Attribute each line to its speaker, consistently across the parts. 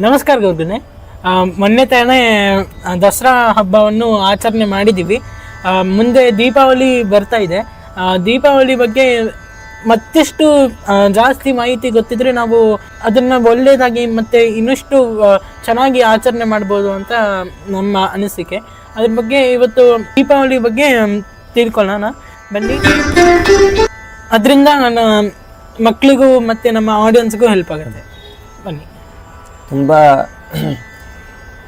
Speaker 1: ನಮಸ್ಕಾರ ಗೌರ್ಗನೆ ಆ, ಮೊನ್ನೆ ತಾನೇ ದಸರಾ ಹಬ್ಬವನ್ನು ಆಚರಣೆ ಮಾಡಿದ್ದೀವಿ. ಮುಂದೆ ದೀಪಾವಳಿ ಬರ್ತಾ ಇದೆ. ದೀಪಾವಳಿ ಬಗ್ಗೆ ಮತ್ತಿಷ್ಟು ಜಾಸ್ತಿ ಮಾಹಿತಿ ಗೊತ್ತಿದ್ರೆ ನಾವು ಅದನ್ನ ಒಳ್ಳೆಯದಾಗಿ ಮತ್ತೆ ಇನ್ನಷ್ಟು ಚೆನ್ನಾಗಿ ಆಚರಣೆ ಮಾಡ್ಬೋದು ಅಂತ ನಮ್ಮ ಅನಿಸಿಕೆ. ಅದ್ರ ಬಗ್ಗೆ ಇವತ್ತು ದೀಪಾವಳಿ ಬಗ್ಗೆ ತಿಳ್ಕೊಳ್ಳೋಣ. ಬನ್ನಿ. ಅದರಿಂದ ನನ್ನ ಮಕ್ಕಳಿಗೂ ಮತ್ತೆ ನಮ್ಮ ಆಡಿಯನ್ಸ್ಗೂ ಹೆಲ್ಪ್ ಆಗುತ್ತೆ. ಬನ್ನಿ.
Speaker 2: ತುಂಬ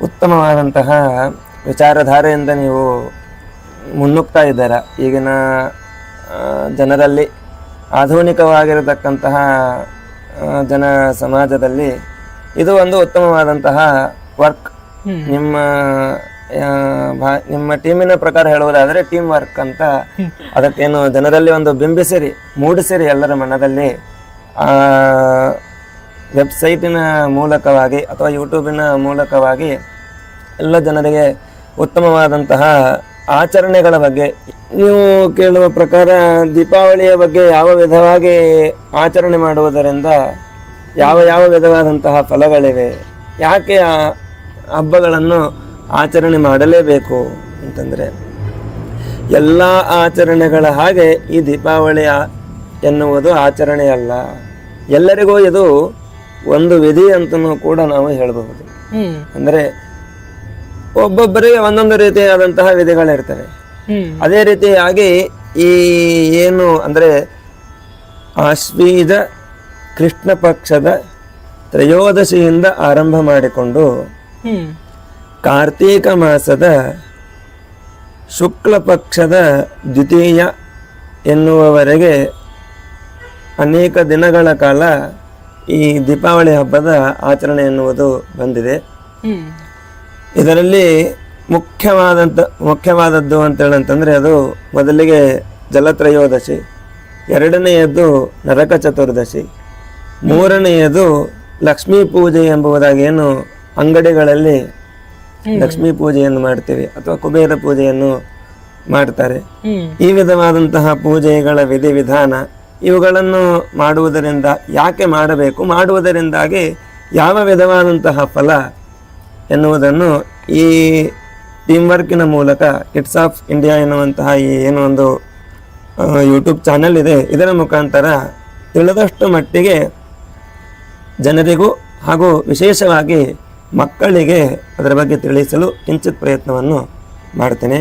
Speaker 2: ಉತ್ತಮವಾದಂತಹ ವಿಚಾರಧಾರೆಯಿಂದ ನೀವು ಮುನ್ನುಗ್ತಾ ಇದ್ದೀರ? ಈಗಿನ ಜನರಲ್ಲಿ ಆಧುನಿಕವಾಗಿರತಕ್ಕಂತಹ ಜನ ಸಮಾಜದಲ್ಲಿ ಇದು ಒಂದು ಉತ್ತಮವಾದಂತಹ ವರ್ಕ್. ನಿಮ್ಮ ಭಾ- ನಿಮ್ಮ ಟೀಮಿನ ಪ್ರಕಾರ ಹೇಳುವುದಾದರೆ ಟೀಮ್ ವರ್ಕ್ ಅಂತ. ಅದಕ್ಕೇನು ಜನರಲ್ಲಿ ಒಂದು ಬಿಂಬಿಸಿರಿ ಮೂಡಿಸಿರಿ ಎಲ್ಲರ ಮನದಲ್ಲಿ. ವೆಬ್ಸೈಟಿನ ಮೂಲಕವಾಗಿ ಅಥವಾ ಯೂಟ್ಯೂಬಿನ ಮೂಲಕವಾಗಿ ಎಲ್ಲ ಜನರಿಗೆ ಉತ್ತಮವಾದಂತಹ ಆಚರಣೆಗಳ ಬಗ್ಗೆ, ನೀವು ಕೇಳುವ ಪ್ರಕಾರ ದೀಪಾವಳಿಯ ಬಗ್ಗೆ ಯಾವ ವಿಧವಾಗಿ ಆಚರಣೆ ಮಾಡುವುದರಿಂದ ಯಾವ ಯಾವ ವಿಧವಾದಂತಹ ಫಲಗಳಿವೆ, ಯಾಕೆ ಆ ಹಬ್ಬಗಳನ್ನು ಆಚರಣೆ ಮಾಡಲೇಬೇಕು ಅಂತಂದರೆ, ಎಲ್ಲ ಆಚರಣೆಗಳ ಹಾಗೆ ಈ ದೀಪಾವಳಿಯ ಎನ್ನುವುದು ಆಚರಣೆಯಲ್ಲ. ಎಲ್ಲರಿಗೂ ಇದು ಒಂದು ವಿಧಿ ಅಂತಾನೂ ಕೂಡ ನಾವು ಹೇಳಬಹುದು. ಅಂದ್ರೆ ಒಬ್ಬೊಬ್ಬರಿಗೆ ಒಂದೊಂದು ರೀತಿಯಾದಂತಹ ವಿಧಿಗಳಿರ್ತವೆ. ಅದೇ ರೀತಿಯಾಗಿ ಈ ಏನು ಅಂದ್ರೆ ಆಶ್ವೀದ ಕೃಷ್ಣ ಪಕ್ಷದ ತ್ರಯೋದಶಿಯಿಂದ ಆರಂಭ ಮಾಡಿಕೊಂಡು ಕಾರ್ತೀಕ ಮಾಸದ ಶುಕ್ಲ ಪಕ್ಷದ ದ್ವಿತೀಯ ಎನ್ನುವವರೆಗೆ ಅನೇಕ ದಿನಗಳ ಕಾಲ ಈ ದೀಪಾವಳಿ ಹಬ್ಬದ ಆಚರಣೆ ಎನ್ನುವುದು ಬಂದಿದೆ. ಇದರಲ್ಲಿ ಮುಖ್ಯವಾದಂಥ ಮುಖ್ಯವಾದದ್ದು ಅಂತೇಳಂತಂದರೆ ಅದು ಮೊದಲಿಗೆ ಜಲತ್ರಯೋದಶಿ ಎರಡನೆಯದು ನರಕ ಚತುರ್ದಶಿ, ಮೂರನೆಯದು ಲಕ್ಷ್ಮೀ ಪೂಜೆ ಎಂಬುದಾಗಿ ಏನು ಅಂಗಡಿಗಳಲ್ಲಿ ಲಕ್ಷ್ಮೀ ಪೂಜೆಯನ್ನು ಮಾಡ್ತೀವಿ ಅಥವಾ ಕುಬೇರ ಪೂಜೆಯನ್ನು ಮಾಡ್ತಾರೆ. ಈ ವಿಧವಾದಂತಹ ಪೂಜೆಗಳ ವಿಧಿವಿಧಾನ ಇವುಗಳನ್ನು ಮಾಡುವುದರಿಂದ ಯಾಕೆ ಮಾಡಬೇಕು? ಮಾಡುವುದರಿಂದಾಗಿ ಯಾವ ವಿಧವಾದಂತಹ ಫಲ ಎನ್ನುವುದನ್ನು ಈ ಟೀಮ್ ವರ್ಕಿನ ಮೂಲಕ ಕಿಟ್ಸ್ ಆಫ್ ಇಂಡಿಯಾ ಎನ್ನುವಂತಹ ಈ ಏನು ಒಂದು ಯೂಟ್ಯೂಬ್ ಚಾನೆಲ್ ಇದೆ, ಇದರ ಮುಖಾಂತರ ತಿಳಿದಷ್ಟು ಮಟ್ಟಿಗೆ ಜನರಿಗೂ ಹಾಗೂ ವಿಶೇಷವಾಗಿ ಮಕ್ಕಳಿಗೆ ಅದರ ಬಗ್ಗೆ ತಿಳಿಸಲು ಕಿಂಚಿತ್ ಪ್ರಯತ್ನವನ್ನು ಮಾಡ್ತೇನೆ.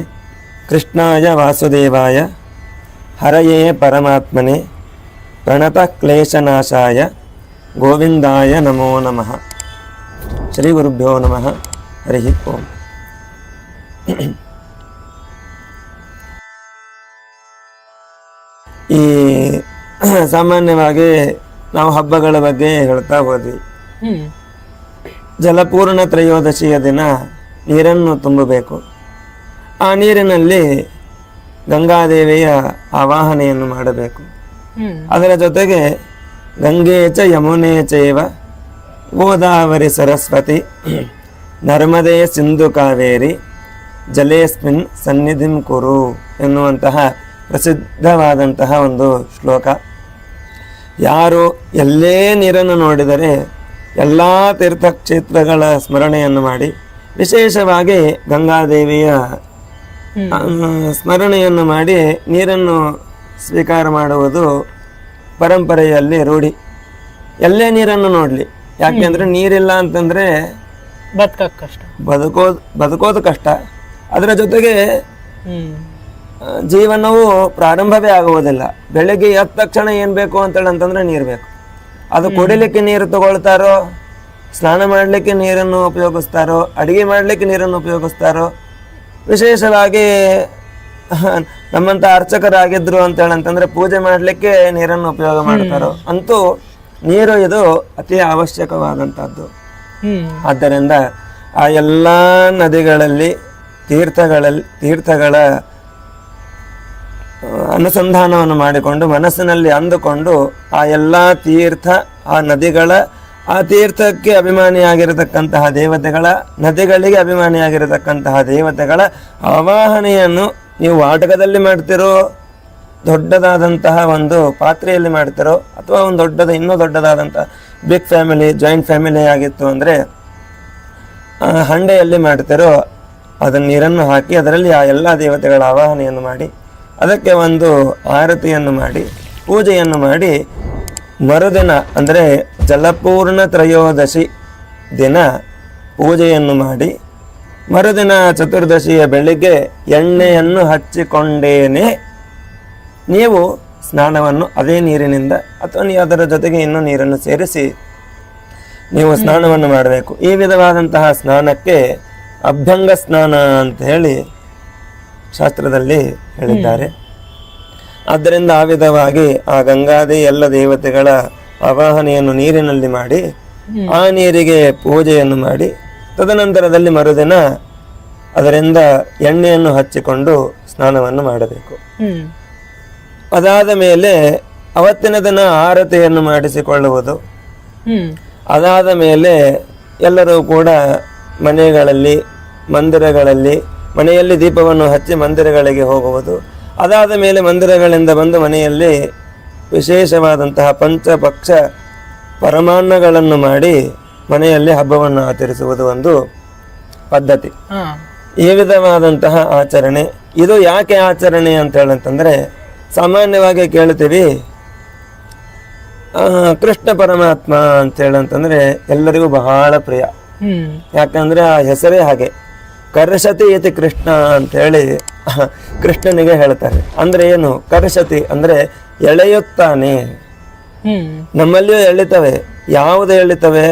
Speaker 2: ಕೃಷ್ಣಾಯ ವಾಸುದೇವಾಯ, ಹರಯೇ ಪರಮಾತ್ಮನೆ. ಪ್ರಣತ ಕ್ಲೇಶನಾಶಾಯ ಗೋವಿಂದಾಯ ನಮೋ ನಮಃ ಶ್ರೀ ಗುರುಭ್ಯೋ ನಮಃ ಹರಿ ಓಂ ಈ ಸಾಮಾನ್ಯವಾಗಿ ನಾವು ಹಬ್ಬಗಳ ಬಗ್ಗೆ ಹೇಳ್ತಾ ಹೋದ್ವಿ. ಜಲಪೂರ್ಣ ತ್ರಯೋದಶಿಯ ದಿನ ನೀರನ್ನು ತುಂಬಬೇಕು. ಆ ನೀರಿನಲ್ಲಿ ಗಂಗಾದೇವಿಯ ಆವಾಹನೆಯನ್ನು ಮಾಡಬೇಕು. ಅದರ ಜೊತೆಗೆ ಗಂಗೆ ಚ ಯಮುನೆ ಚೈವ ಗೋದಾವರಿ ಸರಸ್ವತಿ ನರ್ಮದೆ ಸಿಂಧು ಕಾವೇರಿ ಜಲೇಸ್ಮಿನ್ ಸನ್ನಿಧಿಂ ಕುರು ಎನ್ನುವಂತಹ ಪ್ರಸಿದ್ಧವಾದಂತಹ ಒಂದು ಶ್ಲೋಕ ಯಾರು ಎಲ್ಲೇ ನೀರನ್ನು ನೋಡಿದರೆ ಎಲ್ಲ ತೀರ್ಥಕ್ಷೇತ್ರಗಳ ಸ್ಮರಣೆಯನ್ನು ಮಾಡಿ ವಿಶೇಷವಾಗಿ ಗಂಗಾದೇವಿಯ. ಸ್ಮರಣೆಯನ್ನು ಮಾಡಿ ನೀರನ್ನು ಸ್ವೀಕಾರ ಮಾಡುವುದು ಪರಂಪರೆಯಲ್ಲಿ ರೂಢಿ. ಎಲ್ಲೇ ನೀರನ್ನು ನೋಡಲಿ. ಯಾಕೆಂದ್ರೆ ನೀರಿಲ್ಲ ಅಂತಂದ್ರೆ
Speaker 1: ಬದುಕೋ ಕಷ್ಟ
Speaker 2: ಬದುಕೋದು ಬದುಕೋದು ಕಷ್ಟ. ಅದರ ಜೊತೆಗೆ ಜೀವನವು ಪ್ರಾರಂಭವೇ ಆಗುವುದಿಲ್ಲ. ಬೆಳಗ್ಗೆ ಎದ್ದ ತಕ್ಷಣ ಏನು ಬೇಕು ಅಂತೇಳಿ ಅಂತಂದ್ರೆ ನೀರು ಬೇಕು. ಅದು ಕುಡಿಲಿಕ್ಕೆ ನೀರು ತಗೊಳ್ತಾರೋ ಸ್ನಾನ ಮಾಡಲಿಕ್ಕೆ ನೀರನ್ನು ಉಪಯೋಗಿಸ್ತಾರೋ ಅಡಿಗೆ ಮಾಡಲಿಕ್ಕೆ ನೀರನ್ನು ಉಪಯೋಗಿಸ್ತಾರೋ ವಿಶೇಷವಾಗಿ ನಮ್ಮಂತ ಅರ್ಚಕರಾಗಿದ್ರು ಅಂತ ಹೇಳಂತಂದ್ರೆ ಪೂಜೆ ಮಾಡಲಿಕ್ಕೆ ನೀರನ್ನು ಉಪಯೋಗ ಮಾಡ್ತಾರೋ? ಅಂತೂ ನೀರು ಇದು ಅತಿ
Speaker 1: ಅವಶ್ಯಕವಾದಂತಹದ್ದು
Speaker 2: ಆದ್ದರಿಂದ ಆ ಎಲ್ಲ ನದಿಗಳಲ್ಲಿ ತೀರ್ಥಗಳಲ್ಲಿ ತೀರ್ಥಗಳ ಅನುಸಂಧಾನವನ್ನು ಮಾಡಿಕೊಂಡು ಮನಸ್ಸಿನಲ್ಲಿ ಅಂದುಕೊಂಡು ಆ ಎಲ್ಲ ತೀರ್ಥ ಆ ನದಿಗಳ ಆ ತೀರ್ಥಕ್ಕೆ ಅಭಿಮಾನಿಯಾಗಿರತಕ್ಕಂತಹ ದೇವತೆಗಳ ನದಿಗಳಿಗೆ ಅಭಿಮಾನಿಯಾಗಿರತಕ್ಕಂತಹ ದೇವತೆಗಳ ಆವಾಹನೆಯನ್ನು ನೀವು ವಾಟಕದಲ್ಲಿ ಮಾಡ್ತಿರೋ ದೊಡ್ಡದಾದಂತಹ ಒಂದು ಪಾತ್ರೆಯಲ್ಲಿ ಮಾಡ್ತಿರೋ ಅಥವಾ ಒಂದು ದೊಡ್ಡದ, ಇನ್ನೂ ದೊಡ್ಡದಾದಂತಹ ಬಿಗ್ ಫ್ಯಾಮಿಲಿ ಜಾಯಿಂಟ್ ಫ್ಯಾಮಿಲಿ ಆಗಿತ್ತು ಅಂದರೆ ಹಂಡೆಯಲ್ಲಿ ಮಾಡ್ತಿರೋ ಅದನ್ನು ನೀರನ್ನು ಹಾಕಿ ಅದರಲ್ಲಿ ಆ ಎಲ್ಲ ದೇವತೆಗಳ ಆವಾಹನೆಯನ್ನು ಮಾಡಿ, ಅದಕ್ಕೆ ಒಂದು ಆರತಿಯನ್ನು ಮಾಡಿ, ಪೂಜೆಯನ್ನು ಮಾಡಿ, ಮರುದಿನ ಅಂದರೆ ಜಲಪೂರ್ಣ ತ್ರಯೋದಶಿ ದಿನ ಪೂಜೆಯನ್ನು ಮಾಡಿ ಮರುದಿನ ಚತುರ್ದಶಿಯ ಬೆಳಿಗ್ಗೆ ಎಣ್ಣೆಯನ್ನು ಹಚ್ಚಿಕೊಂಡೇನೆ. ನೀವು ಸ್ನಾನವನ್ನು ಅದೇ ನೀರಿನಿಂದ ಅಥವಾ ನೀವು ಅದರ ಜೊತೆಗೆ ಇನ್ನೂ ನೀರನ್ನು ಸೇರಿಸಿ ನೀವು ಸ್ನಾನವನ್ನು ಮಾಡಬೇಕು. ಈ ವಿಧವಾದಂತಹ ಸ್ನಾನಕ್ಕೆ ಅಭ್ಯಂಗ ಸ್ನಾನ ಅಂತ ಹೇಳಿ ಶಾಸ್ತ್ರದಲ್ಲಿ ಹೇಳಿದ್ದಾರೆ. ಆದ್ದರಿಂದ ಆ ವಿಧವಾಗಿ ಆ ಗಂಗಾದಿ ಎಲ್ಲ ದೇವತೆಗಳ ಆವಾಹನೆಯನ್ನು ನೀರಿನಲ್ಲಿ ಮಾಡಿ, ಆ ನೀರಿಗೆ ಪೂಜೆಯನ್ನು ಮಾಡಿ ತದನಂತರದಲ್ಲಿ ಮರುದಿನ ಅದರಿಂದ ಎಣ್ಣೆಯನ್ನು ಹಚ್ಚಿಕೊಂಡು ಸ್ನಾನವನ್ನು ಮಾಡಬೇಕು. ಅದಾದ ಮೇಲೆ ಅವತ್ತಿನ ದಿನ ಆರತಿಯನ್ನು ಮಾಡಿಸಿಕೊಳ್ಳುವುದು. ಅದಾದ ಮೇಲೆ ಎಲ್ಲರೂ ಕೂಡ ಮನೆಗಳಲ್ಲಿ ಮಂದಿರಗಳಲ್ಲಿ ಮನೆಯಲ್ಲಿ ದೀಪವನ್ನು ಹಚ್ಚಿ ಮಂದಿರಗಳಿಗೆ ಹೋಗುವುದು. ಅದಾದ ಮೇಲೆ ಮಂದಿರಗಳಿಂದ ಬಂದು ಮನೆಯಲ್ಲಿ ವಿಶೇಷವಾದಂತಹ ಪಂಚಪಕ್ಷ ಪರಮಾನ್ನಗಳನ್ನು ಮಾಡಿ ಮನೆಯಲ್ಲಿ ಹಬ್ಬವನ್ನು ಆಚರಿಸುವುದು ಒಂದು ಪದ್ಧತಿ. ಈ ವಿಧವಾದಂತಹ ಆಚರಣೆ ಇದು ಯಾಕೆ ಆಚರಣೆ ಅಂತ ಹೇಳಂತಂದ್ರೆ ಸಾಮಾನ್ಯವಾಗಿ ಕೇಳ್ತೀವಿ ಆ, ಕೃಷ್ಣ ಪರಮಾತ್ಮ ಅಂತ ಹೇಳಂತಂದ್ರೆ ಎಲ್ಲರಿಗೂ ಬಹಳ ಪ್ರಿಯ. ಯಾಕಂದ್ರೆ ಆ ಹೆಸರೇ ಹಾಗೆ. ಕರ್ಷತಿ ಇತಿ ಕೃಷ್ಣ ಅಂತ ಹೇಳಿ ಕೃಷ್ಣನಿಗೆ ಹೇಳ್ತಾರೆ. ಅಂದ್ರೆ ಏನು? ಕರ್ಷತಿ ಅಂದ್ರೆ ಎಳೆಯುತ್ತಾನೆ. ನಮ್ಮಲ್ಲಿಯೂ ಎಳಿತವೆ. ಯಾವುದು ಎಳಿತವೆ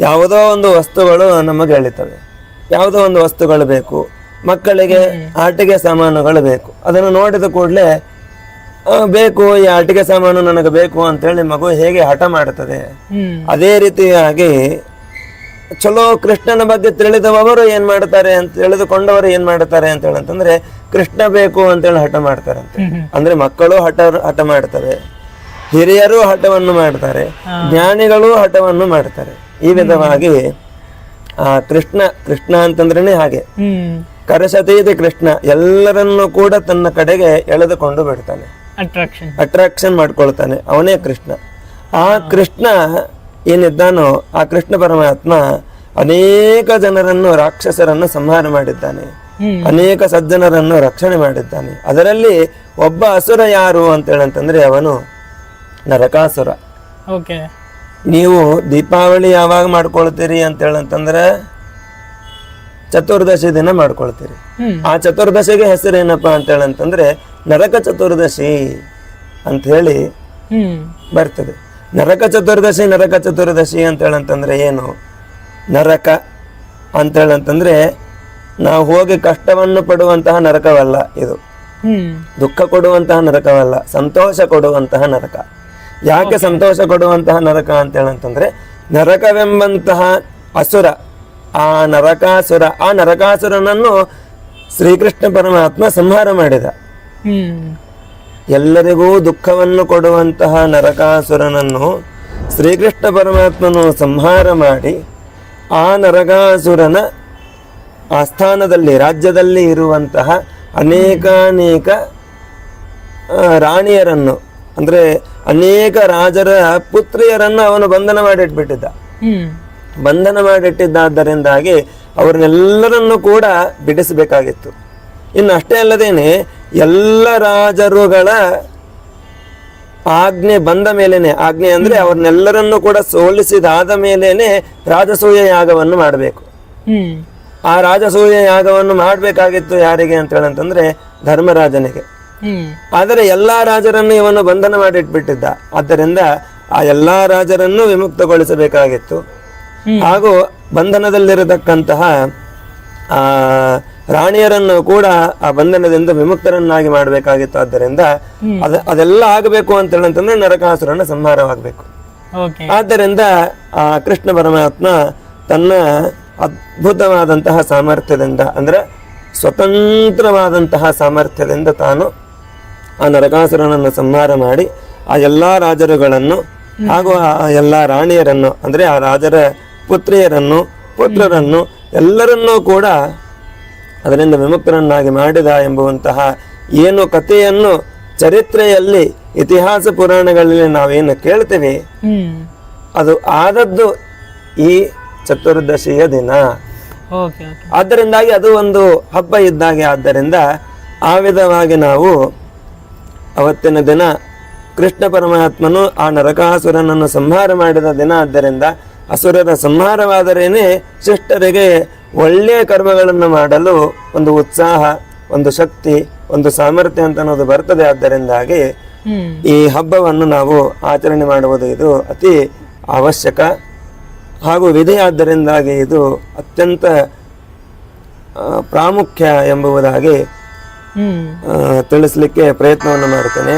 Speaker 2: ಯಾವುದೋ ಒಂದು ವಸ್ತುಗಳು ನಮಗೆ ಎಳಿತವೆ ಯಾವುದೋ ಒಂದು ವಸ್ತುಗಳು ಬೇಕು. ಮಕ್ಕಳಿಗೆ ಆಟಿಕೆ ಸಾಮಾನುಗಳು ಬೇಕು. ಅದನ್ನು ನೋಡಿದ ಕೂಡಲೇ ಬೇಕು ಈ ಆಟಿಕೆ ಸಾಮಾನು ನನಗೆ ಬೇಕು ಅಂತೇಳಿ ಮಗು ಹೇಗೆ ಹಠ ಮಾಡುತ್ತದೆ? ಅದೇ ರೀತಿಯಾಗಿ ಚಲೋ ಕೃಷ್ಣನ ಬಗ್ಗೆ ತಿಳಿದವರು ಏನ್ ಮಾಡ್ತಾರೆ ಅಂತ ತಿಳಿದುಕೊಂಡವರು ಏನ್ ಮಾಡ್ತಾರೆ ಅಂತ ಹೇಳಂತಂದ್ರೆ ಕೃಷ್ಣ ಬೇಕು ಅಂತೇಳಿ ಹಠ ಮಾಡ್ತಾರೆ ಅಂತ ಅಂದ್ರೆ ಮಕ್ಕಳು ಹಠ ಹಠ ಮಾಡ್ತಾರೆ ಹಿರಿಯರು ಹಠವನ್ನು ಮಾಡ್ತಾರೆ ಜ್ಞಾನಿಗಳು ಹಠವನ್ನು ಮಾಡ್ತಾರೆ. ಈ ವಿಧವಾಗಿ ಆ ಕೃಷ್ಣ ಕೃಷ್ಣ ಅಂತಂದ್ರೆ ಹಾಗೆ. ಕರಸತೀತಿ ಕೃಷ್ಣ ಎಲ್ಲರನ್ನು ಕೂಡ ತನ್ನ ಕಡೆಗೆ ಎಳೆದುಕೊಂಡು ಬಿಡ್ತಾನೆ.
Speaker 1: ಅಟ್ರಾಕ್ಷನ್
Speaker 2: ಅಟ್ರಾಕ್ಷನ್ ಮಾಡ್ಕೊಳ್ತಾನೆ ಅವನೇ ಕೃಷ್ಣ. ಆ ಕೃಷ್ಣ ಏನಿದ್ದಾನೋ ಆ ಕೃಷ್ಣ ಪರಮಾತ್ಮ ಅನೇಕ ಜನರನ್ನು ರಾಕ್ಷಸರನ್ನು ಸಂಹಾರ ಮಾಡಿದ್ದಾನೆ. ಅನೇಕ ಸಜ್ಜನರನ್ನು ರಕ್ಷಣೆ ಮಾಡಿದ್ದಾನೆ. ಅದರಲ್ಲಿ ಒಬ್ಬ ಅಸುರ ಯಾರು ಅಂತ ಹೇಳಂತಂದ್ರೆ ಅವನು ನರಕಾಸುರ.
Speaker 1: ಓಕೆ.
Speaker 2: ನೀವು ದೀಪಾವಳಿ ಯಾವಾಗ ಮಾಡ್ಕೊಳ್ತೀರಿ ಅಂತ ಹೇಳಂತಂದ್ರೆ ಚತುರ್ದಶಿ ದಿನ ಮಾಡ್ಕೊಳ್ತೀರಿ. ಆ ಚತುರ್ದಶಿಗೆ ಹೆಸರೇನಪ್ಪ ಅಂತ ಹೇಳಂತಂದ್ರೆ ನರಕ ಚತುರ್ದಶಿ ಅಂತ ಹೇಳಿ ಬರ್ತದೆ. ನರಕ ಚತುರ್ದಶಿ ನರಕ ಚತುರ್ದಶಿ ಅಂತ ಹೇಳಂತಂದ್ರೆ ಏನು? ನರಕ ಅಂತ ಹೇಳಂತಂದ್ರೆ ನಾವು ಹೋಗಿ ಕಷ್ಟವನ್ನು ಪಡುವಂತಹ ನರಕವಲ್ಲ ಇದು. ದುಃಖ ಕೊಡುವಂತಹ ನರಕವಲ್ಲ ಸಂತೋಷ ಕೊಡುವಂತಹ ನರಕ. ಯಾಕೆ ಸಂತೋಷ ಕೊಡುವಂತಹ ನರಕ ಅಂತ ಹೇಳಂತಂದ್ರೆ ನರಕವೆಂಬಂತಹ ಅಸುರ ಆ ನರಕಾಸುರ ಆ ನರಕಾಸುರನನ್ನು ಶ್ರೀಕೃಷ್ಣ ಪರಮಾತ್ಮ ಸಂಹಾರ ಮಾಡಿದ. ಎಲ್ಲರಿಗೂ ದುಃಖವನ್ನು ಕೊಡುವಂತಹ ನರಕಾಸುರನನ್ನು ಶ್ರೀಕೃಷ್ಣ ಪರಮಾತ್ಮನು ಸಂಹಾರ ಮಾಡಿ ಆ ನರಕಾಸುರನ ಆಸ್ಥಾನದಲ್ಲಿ ರಾಜ್ಯದಲ್ಲಿ ಇರುವಂತಹ ಅನೇಕಾನೇಕ ರಾಣಿಯರನ್ನು ಅಂದರೆ ಅನೇಕ ರಾಜರ ಪುತ್ರಿಯರನ್ನು ಅವನು ಬಂಧನ ಮಾಡಿಟ್ಬಿಟ್ಟಿದ್ದ. ಬಂಧನ ಮಾಡಿಟ್ಟಿದ್ದಾದ್ದರಿಂದಾಗಿ ಅವ್ರನ್ನೆಲ್ಲರನ್ನು ಕೂಡ ಬಿಡಿಸಬೇಕಾಗಿತ್ತು. ಇನ್ನು ಅಷ್ಟೇ ಅಲ್ಲದೇನೆ ಎಲ್ಲ ರಾಜರುಗಳ ಆಜ್ಞೆ ಬಂದ ಮೇಲೇನೆ ಆಜ್ಞೆ ಅಂದ್ರೆ ಅವ್ರನ್ನೆಲ್ಲರನ್ನು ಕೂಡ ಸೋಲಿಸಿದಾದ ಮೇಲೇನೆ ರಾಜಸೂಯ ಯಾಗವನ್ನು ಮಾಡಬೇಕು. ಆ ರಾಜಸೂಯ ಯಾಗವನ್ನು ಮಾಡಬೇಕಾಗಿತ್ತು ಯಾರಿಗೆ ಅಂತ ಹೇಳಂತಂದ್ರೆ ಧರ್ಮರಾಜನಿಗೆ. ಆದರೆ ಎಲ್ಲಾ ರಾಜರನ್ನು ಇವನು ಬಂಧನ ಮಾಡಿಟ್ಬಿಟ್ಟಿದ್ದ. ಆದ್ದರಿಂದ ಆ ಎಲ್ಲಾ ರಾಜರನ್ನು ವಿಮುಕ್ತಗೊಳಿಸಬೇಕಾಗಿತ್ತು. ಹಾಗೂ ಬಂಧನದಲ್ಲಿರತಕ್ಕಂತಹ ಆ ರಾಣಿಯರನ್ನು ಕೂಡ ಆ ಬಂಧನದಿಂದ ವಿಮುಕ್ತರನ್ನಾಗಿ ಮಾಡಬೇಕಾಗಿತ್ತು. ಆದ್ದರಿಂದ ಅದ ಅದೆಲ್ಲ ಆಗಬೇಕು ಅಂತ ಹೇಳಂತಂದ್ರೆ ನರಕಾಸುರನ ಸಂಹಾರವಾಗಬೇಕು. ಆದ್ದರಿಂದ ಆ ಕೃಷ್ಣ ಪರಮಾತ್ಮ ತನ್ನ ಅದ್ಭುತವಾದಂತಹ ಸಾಮರ್ಥ್ಯದಿಂದ ಅಂದ್ರೆ ಸ್ವತಂತ್ರವಾದಂತಹ ಸಾಮರ್ಥ್ಯದಿಂದ ತಾನು ಆ ನರಕಾಸುರನನ್ನು ಸಂಹಾರ ಮಾಡಿ ಆ ಎಲ್ಲ ರಾಜರುಗಳನ್ನು ಹಾಗೂ ಆ ಎಲ್ಲ ರಾಣಿಯರನ್ನು ಅಂದರೆ ಆ ರಾಜರ ಪುತ್ರಿಯರನ್ನು ಪುತ್ರರನ್ನು ಎಲ್ಲರನ್ನೂ ಕೂಡ ಅದರಿಂದ ವಿಮುಕ್ತರನ್ನಾಗಿ ಮಾಡಿದ ಎಂಬುವಂತಹ ಏನು ಕಥೆಯನ್ನು ಚರಿತ್ರೆಯಲ್ಲಿ ಇತಿಹಾಸ ಪುರಾಣಗಳಲ್ಲಿ ನಾವೇನು ಕೇಳ್ತೇವೆ? ಅದು ಆದದ್ದು ಈ ಚತುರ್ದಶಿಯ ದಿನ. ಆದ್ದರಿಂದಾಗಿ ಅದು ಒಂದು ಹಬ್ಬ ಇದ್ದಾಗೆ ಆದ್ದರಿಂದ ಆ ವಿಧವಾಗಿ ನಾವು ಅವತ್ತಿನ ದಿನ ಕೃಷ್ಣ ಪರಮಾತ್ಮನು ಆ ನರಕಾಸುರನನ್ನು ಸಂಹಾರ ಮಾಡಿದ ದಿನ ಆದ್ದರಿಂದ ಅಸುರರ ಸಂಹಾರವಾದರೇನೆ ಶಿಷ್ಟರಿಗೆ ಒಳ್ಳೆಯ ಕರ್ಮಗಳನ್ನು ಮಾಡಲು ಒಂದು ಉತ್ಸಾಹ, ಒಂದು ಶಕ್ತಿ, ಒಂದು ಸಾಮರ್ಥ್ಯ ಅಂತ ಅನ್ನೋದು ಬರ್ತದೆ. ಆದ್ದರಿಂದಾಗಿ ಈ ಹಬ್ಬವನ್ನು ನಾವು ಆಚರಣೆ ಮಾಡುವುದು ಇದು ಅತಿ ಅವಶ್ಯಕ ಹಾಗೂ ವಿಧಿ. ಆದ್ದರಿಂದಾಗಿ ಇದು ಅತ್ಯಂತ ಪ್ರಾಮುಖ್ಯ ಎಂಬುದಾಗಿ ತಿಳಿಸ್ಲಿಕ್ಕೆ ಪ್ರಯತ್ನವನ್ನು ಮಾಡ್ತೇನೆ.